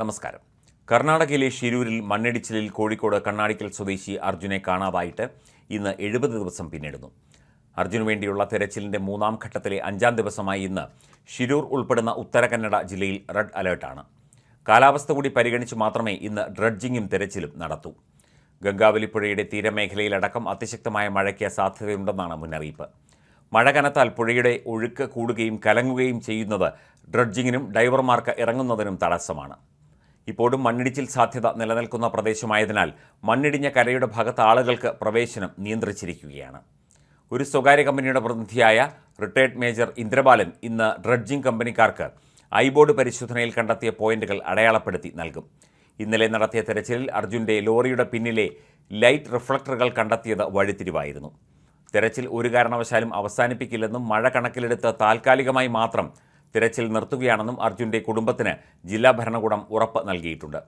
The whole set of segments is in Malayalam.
നമസ്കാരം. കർണാടകയിലെ ഷിരൂരിൽ മണ്ണിടിച്ചിലിൽ കോഴിക്കോട് കണ്ണാടിക്കൽ സ്വദേശി അർജുനെ കാണാതായിട്ട് ഇന്ന് എഴുപത് ദിവസം പിന്നിടുന്നു. അർജുനു വേണ്ടിയുള്ള തെരച്ചിലിന്റെ മൂന്നാം ഘട്ടത്തിലെ അഞ്ചാം ദിവസമായി ഇന്ന് ഷിരൂർ ഉൾപ്പെടുന്ന ഉത്തര കന്നഡ ജില്ലയിൽ റെഡ് അലേർട്ടാണ്. കാലാവസ്ഥ കൂടി പരിഗണിച്ച് മാത്രമേ ഇന്ന് ഡ്രഡ്ജിങ്ങും തെരച്ചിലും നടത്തൂ. ഗംഗാവലിപ്പുഴയുടെ തീരമേഖലയിലടക്കം അതിശക്തമായ മഴയ്ക്ക് സാധ്യതയുണ്ടെന്നാണ് മുന്നറിയിപ്പ്. മഴ കനത്താൽ പുഴയുടെ ഒഴുക്ക് കൂടുകയും കലങ്ങുകയും ചെയ്യുന്നത് ഡ്രഡ്ജിങ്ങിനും ഡൈവർമാർക്ക് ഇറങ്ങുന്നതിനും തടസ്സമാണ്. ഇപ്പോഴും മണ്ണിടിച്ചിൽ സാധ്യത നിലനിൽക്കുന്ന പ്രദേശമായതിനാൽ മണ്ണിടിഞ്ഞ കരയുടെ ഭാഗത്ത് ആളുകൾക്ക് പ്രവേശനം നിയന്ത്രിച്ചിരിക്കുകയാണ്. ഒരു സ്വകാര്യ കമ്പനിയുടെ പ്രതിനിധിയായ റിട്ടയർഡ് മേജർ ഇന്ദ്രബാലൻ ഇന്ന് ഡ്രഡ്ജിംഗ് കമ്പനിക്കാർക്ക് ഐബോർഡ് പരിശോധനയിൽ കണ്ടെത്തിയ പോയിന്റുകൾ അടയാളപ്പെടുത്തി നൽകും. ഇന്നലെ നടത്തിയ തെരച്ചിലിൽ അർജുന്റെ ലോറിയുടെ പിന്നിലെ ലൈറ്റ് റിഫ്ലക്ടറുകൾ കണ്ടെത്തിയത് വഴിത്തിരിവായിരുന്നു. തെരച്ചിൽ ഒരു കാരണവശാലും അവസാനിപ്പിക്കില്ലെന്നും മഴ കണക്കിലെടുത്ത് താൽക്കാലികമായി മാത്രം തിരച്ചിൽ നിർത്തുകയാണെന്നും അർജുന്റെ കുടുംബത്തിന് ജില്ലാ ഭരണകൂടം ഉറപ്പ് നൽകിയിട്ടുണ്ട്.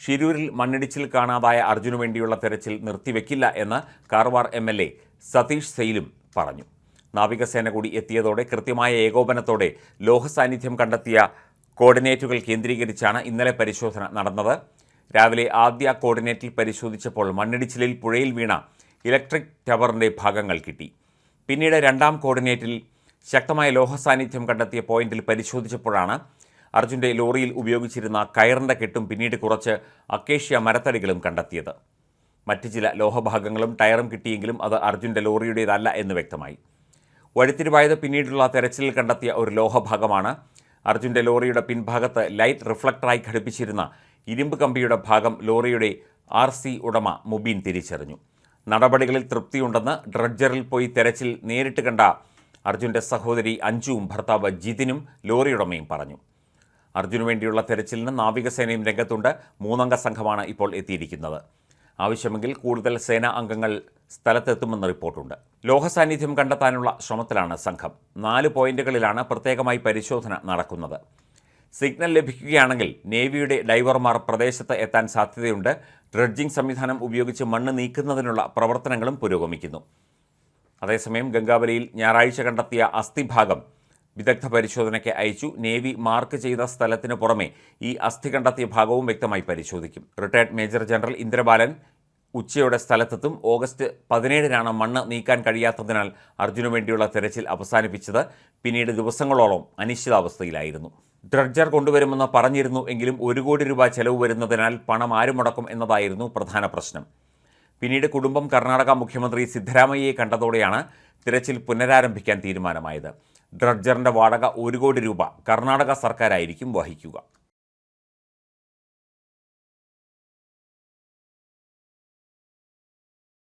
ഷിരൂരിൽ മണ്ണിടിച്ചിൽ കാണാതായ അർജുനു വേണ്ടിയുള്ള തെരച്ചിൽ നിർത്തിവെക്കില്ല എന്ന് Karwar M L A Satish സെയിലും പറഞ്ഞു. നാവികസേന കൂടി എത്തിയതോടെ കൃത്യമായ ഏകോപനത്തോടെ ലോഹസാന്നിധ്യം കണ്ടെത്തിയ കോർഡിനേറ്റുകൾ കേന്ദ്രീകരിച്ചാണ് ഇന്നലെ പരിശോധന നടന്നത്. രാവിലെ ആദ്യ കോർഡിനേറ്റിൽ പരിശോധിച്ചപ്പോൾ മണ്ണിടിച്ചിലിൽ പുഴയിൽ വീണ ഇലക്ട്രിക് ടവറിന്റെ ഭാഗങ്ങൾ കിട്ടി. പിന്നീട് രണ്ടാം കോർഡിനേറ്റിൽ ശക്തമായ ലോഹ സാന്നിധ്യം കണ്ടെത്തിയ പോയിന്റിൽ പരിശോധിച്ചപ്പോഴാണ് അർജുന്റെ ലോറിയിൽ ഉപയോഗിച്ചിരുന്ന കയറിന്റെ കെട്ടും പിന്നീട് കുറച്ച് അക്കേഷ്യ മരത്തടികളും കണ്ടെത്തിയത്. മറ്റ് ചില ലോഹഭാഗങ്ങളും ടയറും കിട്ടിയെങ്കിലും അത് അർജുന്റെ ലോറിയുടേതല്ല എന്ന് വ്യക്തമായി. വഴിത്തിരിവായത് പിന്നീടുള്ള തെരച്ചിലിൽ കണ്ടെത്തിയ ഒരു ലോഹഭാഗമാണ് അർജുന്റെ ലോറിയുടെ പിൻഭാഗത്ത് ലൈറ്റ് റിഫ്ലക്ടറായി ഘടിപ്പിച്ചിരുന്ന ഇരുമ്പ് കമ്പിയുടെ ഭാഗം ലോറിയുടെ ആർ സി ഉടമ മുബീൻ തിരിച്ചറിഞ്ഞു. നടപടികളിൽ തൃപ്തിയുണ്ടെന്ന് ഡ്രഡ്ജറിൽ പോയി തെരച്ചിൽ നേരിട്ട് കണ്ട അർജുന്റെ സഹോദരി അഞ്ജുവും ഭർത്താവ് ജിതിനും ലോറിയുടമയും പറഞ്ഞു. അർജുനു വേണ്ടിയുള്ള തെരച്ചിലിന് നാവികസേനയും രംഗത്തുണ്ട്. മൂന്നംഗ സംഘമാണ് ഇപ്പോൾ എത്തിയിരിക്കുന്നത്. ആവശ്യമെങ്കിൽ കൂടുതൽ സേനാ അംഗങ്ങൾ സ്ഥലത്തെത്തുമെന്ന് റിപ്പോർട്ടുണ്ട്. ലോഹസാന്നിധ്യം കണ്ടെത്താനുള്ള ശ്രമത്തിലാണ് സംഘം. നാല് പോയിന്റുകളിലാണ് പ്രത്യേകമായി പരിശോധന നടക്കുന്നത്. സിഗ്നൽ ലഭിക്കുകയാണെങ്കിൽ നേവിയുടെ ഡൈവർമാർ പ്രദേശത്ത് എത്താൻ സാധ്യതയുണ്ട്. ഡ്രഡ്ജിംഗ് സംവിധാനം ഉപയോഗിച്ച് മണ്ണ് നീക്കുന്നതിനുള്ള പ്രവർത്തനങ്ങളും പുരോഗമിക്കുന്നു. അതേസമയം ഗംഗാവലിയിൽ ഞായറാഴ്ച കണ്ടെത്തിയ അസ്ഥിഭാഗം വിദഗ്ധ പരിശോധനയ്ക്ക് അയച്ചു. നേവി മാർക്ക് ചെയ്ത സ്ഥലത്തിന് പുറമെ ഈ അസ്ഥി കണ്ടെത്തിയ ഭാഗവും വ്യക്തമായി പരിശോധിക്കും. റിട്ടയർഡ് മേജർ ജനറൽ ഇന്ദ്രബാലൻ ഉച്ചയോടെ സ്ഥലത്തെത്തും. ഓഗസ്റ്റ് പതിനേഴിനാണ് മണ്ണ് നീക്കാൻ കഴിയാത്തതിനാൽ അർജുനു വേണ്ടിയുള്ള തെരച്ചിൽ അവസാനിപ്പിച്ചത്. പിന്നീട് ദിവസങ്ങളോളം അനിശ്ചിതാവസ്ഥയിലായിരുന്നു. ഡ്രഡ്ജർ കൊണ്ടുവരുമെന്ന് പറഞ്ഞിരുന്നു എങ്കിലും ഒരു കോടി രൂപ ചെലവ് വരുന്നതിനാൽ പണം ആരും മുടക്കും എന്നതായിരുന്നു പ്രധാന പ്രശ്നം. പിന്നീട് കുടുംബം കർണാടക മുഖ്യമന്ത്രി സിദ്ധരാമയ്യയെ കണ്ടതോടെയാണ് തിരച്ചിൽ പുനരാരംഭിക്കാൻ തീരുമാനമായത്. ഡ്രഡ്ജറിന്റെ വാടക ഒരു കോടി രൂപ കർണാടക സർക്കാരായിരിക്കും വഹിക്കുക.